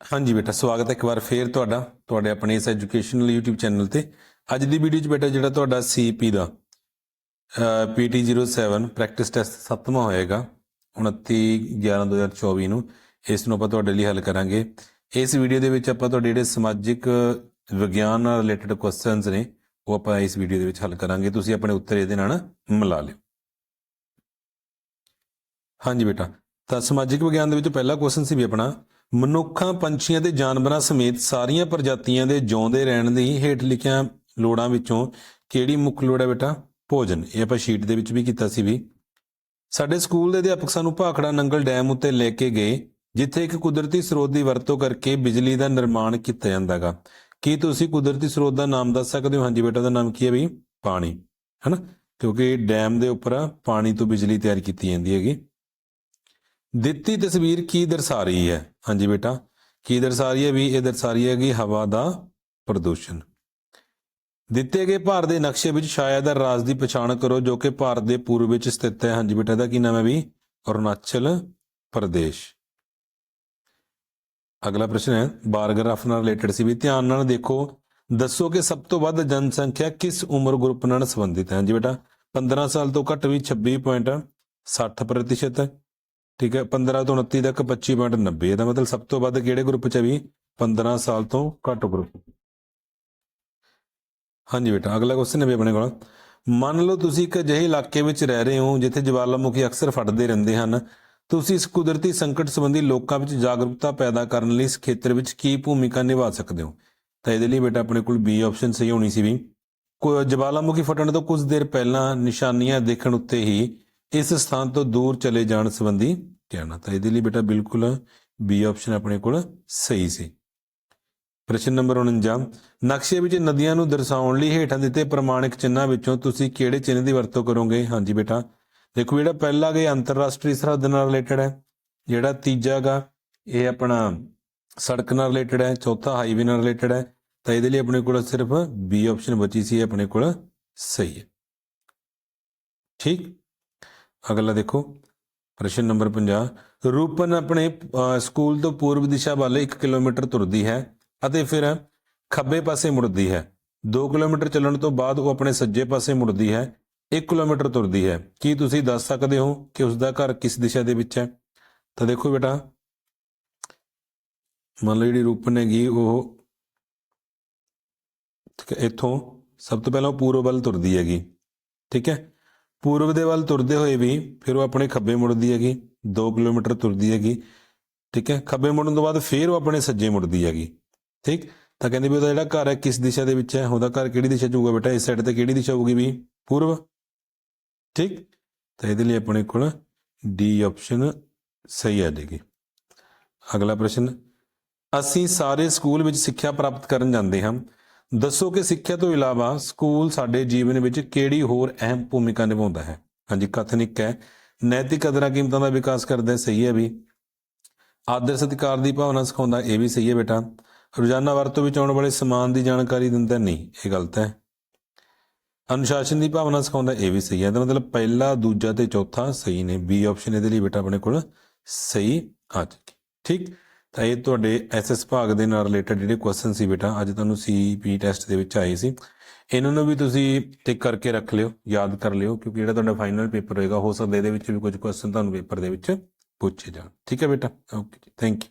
ਹਾਂਜੀ ਬੇਟਾ, ਸਵਾਗਤ ਹੈ ਇੱਕ ਵਾਰ ਫੇਰ ਤੁਹਾਡਾ, ਤੁਹਾਡੇ ਆਪਣੇ ਇਸ ਐਜੂਕੇਸ਼ਨਲ YouTube ਚੈਨਲ ਤੇ। ਅੱਜ ਦੀ ਵੀਡੀਓ 'ਚ ਬੇਟਾ ਜਿਹੜਾ ਤੁਹਾਡਾ CP ਦਾ PT07 ਪ੍ਰੈਕਟਿਸ ਟੈਸਟ ਸੱਤਵਾਂ ਹੋਏਗਾ 29 11 2024 ਨੂੰ। ਇਸ ਨੂੰ ਆਪਾਂ ਤੁਹਾਡੇ ਲਈ ਹੱਲ ਕਰਾਂਗੇ। ਇਸ ਵੀਡੀਓ ਦੇ ਵਿੱਚ ਆਪਾਂ ਤੁਹਾਡੇ ਜਿਹੜੇ ਸਮਾਜਿਕ, ਵਿਗਿਆਨ ਨਾਲ ਰਿਲੇਟਡ ਕੁਐਸਚਨਸ ਨੇ, ਉਹ ਆਪਾਂ ਇਸ ਵੀਡੀਓ ਦੇ ਵਿੱਚ ਹੱਲ ਕਰਾਂਗੇ। ਤੁਸੀਂ ਆਪਣੇ ਉੱਤਰ ਇਹਦੇ ਨਾਲ ਮਿਲਾ ਲਿਓ। ਹਾਂਜੀ ਬੇਟਾ, ਤਾਂ ਸਮਾਜਿਕ ਵਿਗਿਆਨ ਦੇ ਵਿੱਚ ਪਹਿਲਾ ਕੁਐਸਚਨ ਸੀ ਵੀ ਆਪਣਾ ਮਨੁੱਖਾਂ, ਪੰਛੀਆਂ ਤੇ ਜਾਨਵਰਾਂ ਸਮੇਤ ਸਾਰੀਆਂ ਪ੍ਰਜਾਤੀਆਂ ਦੇ ਜਿਉਂਦੇ ਰਹਿਣ ਦੀ ਹੇਠ ਲਿਖੀਆਂ ਲੋੜਾਂ ਵਿੱਚੋਂ ਕਿਹੜੀ ਮੁੱਖ ਲੋੜ ਹੈ ਬੇਟਾ? ਭੋਜਨ। ਇਹ ਆਪਾਂ ਸ਼ੀਟ ਦੇ ਵਿੱਚ ਵੀ ਕੀਤਾ ਸੀ ਵੀ। ਸਾਡੇ ਸਕੂਲ ਦੇ ਅਧਿਆਪਕ ਸਾਨੂੰ ਭਾਖੜਾ ਨੰਗਲ ਡੈਮ ਉੱਤੇ ਲੈ ਕੇ ਗਏ, ਜਿੱਥੇ ਇੱਕ ਕੁਦਰਤੀ ਸਰੋਤ ਦੀ ਵਰਤੋਂ ਕਰਕੇ ਬਿਜਲੀ ਦਾ ਨਿਰਮਾਣ ਕੀਤਾ ਜਾਂਦਾਗਾ। ਕੀ ਤੁਸੀਂ ਕੁਦਰਤੀ ਸਰੋਤ ਦਾ ਨਾਮ ਦੱਸ ਸਕਦੇ ਹੋ? ਹਾਂਜੀ ਬੇਟਾ ਦਾ ਨਾਮ ਕੀ ਹੈ ਵੀ? ਪਾਣੀ। ਹੈਨਾ? ਕਿਉਂਕਿ ਡੈਮ ਦੇ ਉੱਪਰ ਪਾਣੀ ਤੋਂ ਬਿਜਲੀ ਤਿਆਰ ਕੀਤੀ ਜਾਂਦੀ ਹੈਗੀ। ਦਿੱਤੀ ਤਸਵੀਰ ਕੀ ਦਰਸਾ ਰਹੀ ਹੈ? ਹਾਂਜੀ ਬੇਟਾ, ਕੀ ਦਰਸਾ ਰਹੀ ਹੈ ਵੀ ਇਹ ਦਰਸਾ ਰਹੀ ਹੈ ਕਿ ਹਵਾ ਦਾ ਪ੍ਰਦੂਸ਼ਣ। ਦਿੱਤੇ ਗਏ ਭਾਰਤ ਦੇ ਨਕਸ਼ੇ ਵਿੱਚ ਸ਼ਾਇਦ ਰਾਜ ਦੀ ਪਛਾਣ ਕਰੋ ਜੋ ਕਿ ਭਾਰਤ ਦੇ ਪੂਰਬ ਵਿੱਚ ਸਥਿਤ ਹੈ। ਹਾਂਜੀ ਬੇਟਾ ਦਾ ਕੀ ਨਾਮ ਹੈ ਵੀ? ਅਰੁਣਾਚਲ ਪ੍ਰਦੇਸ਼। ਅਗਲਾ ਪ੍ਰਸ਼ਨ ਹੈ ਬਾਰਗ੍ਰਾਫ ਨਾਲ ਰਿਲੇਟਡ ਸੀ ਵੀ ਧਿਆਨ ਨਾਲ ਦੇਖੋ, ਦੱਸੋ ਕਿ ਸਭ ਤੋਂ ਵੱਧ ਜਨਸੰਖਿਆ ਕਿਸ ਉਮਰ ਗਰੁੱਪ ਨਾਲ ਸੰਬੰਧਿਤ ਹੈ? ਹਾਂਜੀ ਬੇਟਾ 15 ਸਾਲ ਤੋਂ ਘੱਟ ਵੀ 26.60% ਹੈ ਠੀਕ ਹੈ 15 ਤੋਂ 29 ਤੱਕ 25.90 ਇਹਦਾ ਮਤਲਬ ਸਭ ਤੋਂ ਵੱਧ ਕਿਹੜੇ ਗਰੁੱਪ 'ਚ ਵੀ? 15 ਸਾਲ ਤੋਂ ਘੱਟ ਗਰੁੱਪ ਹਾਂਜੀ ਬੇਟਾ, ਅਗਲਾ ਕੁਐਸਚਨ ਹੈ ਵੀ ਆਪਣੇ ਕੋਲ। ਮੰਨ ਲਓ ਤੁਸੀਂ ਇੱਕ ਅਜਿਹੇ ਇਲਾਕੇ ਵਿੱਚ ਰਹਿ ਰਹੇ ਹੋ, ਜਿੱਥੇ ਜਵਾਲਾਮੁਖੀ ਅਕਸਰ ਫਟਦੇ ਰਹਿੰਦੇ ਹਨ। ਤੁਸੀਂ ਇਸ ਕੁਦਰਤੀ ਸੰਕਟ ਸੰਬੰਧੀ ਲੋਕਾਂ ਵਿੱਚ ਜਾਗਰੂਕਤਾ ਪੈਦਾ ਕਰਨ ਲਈ ਇਸ ਖੇਤਰ ਵਿੱਚ ਕੀ ਭੂਮਿਕਾ ਨਿਭਾ ਸਕਦੇ ਹੋ? ਤਾਂ ਇਹਦੇ ਲਈ ਬੇਟਾ ਆਪਣੇ ਕੋਲ ਬੀ ਆਪਸ਼ਨ ਸਹੀ ਹੋਣੀ ਸੀ ਵੀ। ਕੋ ਜਵਾਲਾਮੁਖੀ ਫਟਣ ਤੋਂ ਕੁਝ ਦੇਰ ਪਹਿਲਾਂ ਨਿਸ਼ਾਨੀਆਂ ਦੇਖਣ ਉੱਤੇ ਹੀ ਇਸ ਸਥਾਨ ਤੋਂ ਦੂਰ ਚਲੇ ਜਾਣ ਸੰਬੰਧੀ ਕਹਿਣਾ ਤਾਂ ਇਹਦੇ ਲਈ ਬੇਟਾ ਬਿਲਕੁਲ ਬੀ ਆਪਸ਼ਨ ਆਪਣੇ ਕੋਲ ਸਹੀ ਸੀ। ਪ੍ਰਸ਼ਨ ਨੰਬਰ 49 ਨਕਸ਼ੇ ਵਿੱਚ ਨਦੀਆਂ ਨੂੰ ਦਰਸਾਉਣ ਲਈ ਹੇਠਾਂ ਦਿੱਤੇ ਪ੍ਰਮਾਣਿਕ ਚਿੰਨ੍ਹਾਂ ਵਿੱਚੋਂ ਤੁਸੀਂ ਕਿਹੜੇ ਚਿੰਨ੍ਹ ਦੀ ਵਰਤੋਂ ਕਰੋਗੇ? ਹਾਂਜੀ ਬੇਟਾ, ਦੇਖੋ ਜਿਹੜਾ ਪਹਿਲਾ ਗਾ ਇਹ ਅੰਤਰਰਾਸ਼ਟਰੀ ਸਰਹੱਦ ਨਾਲ ਰਿਲੇਟਡ ਹੈ, ਜਿਹੜਾ ਤੀਜਾ ਗਾ ਇਹ ਆਪਣਾ ਸੜਕ ਨਾਲ ਰਿਲੇਟਡ ਹੈ, ਚੌਥਾ ਹਾਈਵੇ ਨਾਲ ਰਿਲੇਟਡ ਹੈ, ਤਾਂ ਇਹਦੇ ਲਈ ਆਪਣੇ ਕੋਲ ਸਿਰਫ ਬੀ ਆਪਸ਼ਨ ਬਚੀ ਸੀ ਆਪਣੇ ਕੋਲ ਸਹੀ ਹੈ। ਠੀਕ? ਅਗਲਾ ਦੇਖੋ, ਪ੍ਰਸ਼ਨ ਨੰਬਰ 50 ਰੂਪਨ ਆਪਣੇ ਸਕੂਲ ਤੋਂ ਪੂਰਬ ਦਿਸ਼ਾ ਵੱਲ 1 ਕਿਲੋਮੀਟਰ ਤੁਰਦੀ ਹੈ ਅਤੇ ਫਿਰ ਖੱਬੇ ਪਾਸੇ ਮੁੜਦੀ ਹੈ। 2 ਕਿਲੋਮੀਟਰ ਚੱਲਣ ਤੋਂ ਬਾਅਦ ਉਹ ਆਪਣੇ ਸੱਜੇ ਪਾਸੇ ਮੁੜਦੀ ਹੈ। 1 ਕਿਲੋਮੀਟਰ ਤੁਰਦੀ ਹੈ। ਕੀ ਤੁਸੀਂ ਦੱਸ ਸਕਦੇ ਹੋ ਕਿ ਉਸ ਦਾ ਘਰ ਕਿਸ ਦਿਸ਼ਾ ਦੇ ਵਿੱਚ ਹੈ? ਤਾਂ ਦੇਖੋ ਬੇਟਾ, ਮੰਨ ਲਓ ਜਿਹੜੀ ਰੂਪਨ ਹੈਗੀ, ਉਹ ਇੱਥੋਂ ਸਭ ਤੋਂ ਪਹਿਲਾਂ ਉਹ ਪੂਰਬ ਵੱਲ ਤੁਰਦੀ ਹੈਗੀ। ਠੀਕ ਹੈ? ਪੂਰਬ ਦੇ ਵੱਲ ਤੁਰਦੇ ਹੋਏ ਵੀ ਫਿਰ ਉਹ ਆਪਣੇ ਖੱਬੇ ਮੁੜਦੀ ਹੈਗੀ 2 ਕਿਲੋਮੀਟਰ ਤੁਰਦੀ ਹੈਗੀ, ਠੀਕ ਹੈ, ਖੱਬੇ ਮੁੜਨ ਤੋਂ ਬਾਅਦ ਫਿਰ ਉਹ ਆਪਣੇ ਸੱਜੇ ਮੁੜਦੀ ਹੈਗੀ, ਠੀਕ? ਤਾਂ ਕਹਿੰਦੇ ਵੀ ਉਹਦਾ ਜਿਹੜਾ ਘਰ ਹੈ ਕਿਸ ਦਿਸ਼ਾ ਦੇ ਵਿੱਚ ਹੈ? ਉਹਦਾ ਘਰ ਕਿਹੜੀ ਦਿਸ਼ਾ 'ਚ ਹੋਊਗਾ ਬੇਟਾ? ਇਸ ਸਾਈਡ ਤੇ ਕਿਹੜੀ ਦਿਸ਼ਾ ਹੋਊਗੀ ਵੀ? ਪੂਰਬ, ਠੀਕ? ਤਾਂ ਇਹਦੇ ਲਈ ਆਪਣੇ ਕੋਲ ਡੀ ਆਪਸ਼ਨ ਸਹੀ ਆ ਜਾਏਗੀ। ਅਗਲਾ ਪ੍ਰਸ਼ਨ, ਅਸੀਂ ਸਾਰੇ ਸਕੂਲ ਵਿੱਚ ਸਿੱਖਿਆ ਪ੍ਰਾਪਤ ਕਰਨ ਜਾਂਦੇ ਹਾਂ। ਦੱਸੋ ਕਿ ਸਿੱਖਿਆ ਤੋਂ ਇਲਾਵਾ ਸਕੂਲ ਸਾਡੇ ਜੀਵਨ ਵਿੱਚ ਕਿਹੜੀ ਹੋਰ ਅਹਿਮ ਭੂਮਿਕਾ ਨਿਭਾਉਂਦਾ ਹੈ? ਹਾਂਜੀ ਕਥਨਿਕ ਹੈ। ਨੈਤਿਕ ਕਦਰਾਂ ਕੀਮਤਾਂ ਦਾ ਵਿਕਾਸ ਕਰਦਾ ਸਹੀ ਹੈ ਵੀ। ਆਦਰ ਸਤਿਕਾਰ ਦੀ ਭਾਵਨਾ ਸਿਖਾਉਂਦਾ, ਇਹ ਵੀ ਸਹੀ ਹੈ ਬੇਟਾ। ਰੋਜ਼ਾਨਾ ਵਰਤੋਂ ਵਿੱਚ ਆਉਣ ਵਾਲੇ ਸਮਾਨ ਦੀ ਜਾਣਕਾਰੀ ਦਿੰਦਾ, ਨਹੀਂ, ਇਹ ਗਲਤ ਹੈ। ਅਨੁਸ਼ਾਸਨ ਦੀ ਭਾਵਨਾ ਸਿਖਾਉਂਦਾ, ਇਹ ਵੀ ਸਹੀ ਹੈ। ਇਹਦਾ ਮਤਲਬ ਪਹਿਲਾ, ਦੂਜਾ ਤੇ ਚੌਥਾ ਸਹੀ ਨੇ। ਬੀ ਆਪਸ਼ਨ ਇਹਦੇ ਲਈ ਬੇਟਾ ਆਪਣੇ ਕੋਲ ਸਹੀ ਆ ਚੁੱਕੀ। ਠੀਕ। ਤਾਂ ਇਹ ਤੁਹਾਡੇ ਐਸਐਸ ਭਾਗ ਦੇ ਨਾਲ ਰਿਲੇਟਡ ਜਿਹੜੇ ਕੁਐਸਚਨ ਸੀ ਬੇਟਾ, ਅੱਜ ਤੁਹਾਨੂੰ ਸੀਪੀ ਟੈਸਟ ਦੇ ਵਿੱਚ ਆਏ ਸੀ। ਇਹਨਾਂ ਨੂੰ ਵੀ ਤੁਸੀਂ ਟਿਕ ਕਰਕੇ ਰੱਖ ਲਿਓ, ਯਾਦ ਕਰ ਲਿਓ, ਕਿਉਂਕਿ ਜਿਹੜਾ ਤੁਹਾਡਾ ਫਾਈਨਲ ਪੇਪਰ ਹੋਏਗਾ, ਹੋ ਸਕਦਾ ਇਹਦੇ ਵਿੱਚ ਵੀ ਕੁਝ ਕੁਐਸਚਨ ਤੁਹਾਨੂੰ ਪੇਪਰ ਦੇ ਵਿੱਚ ਪੁੱਛੇ ਜਾਣ। ਠੀਕ ਹੈ ਬੇਟਾ? ਓਕੇ ਜੀ ਥੈਂਕ ਯੂ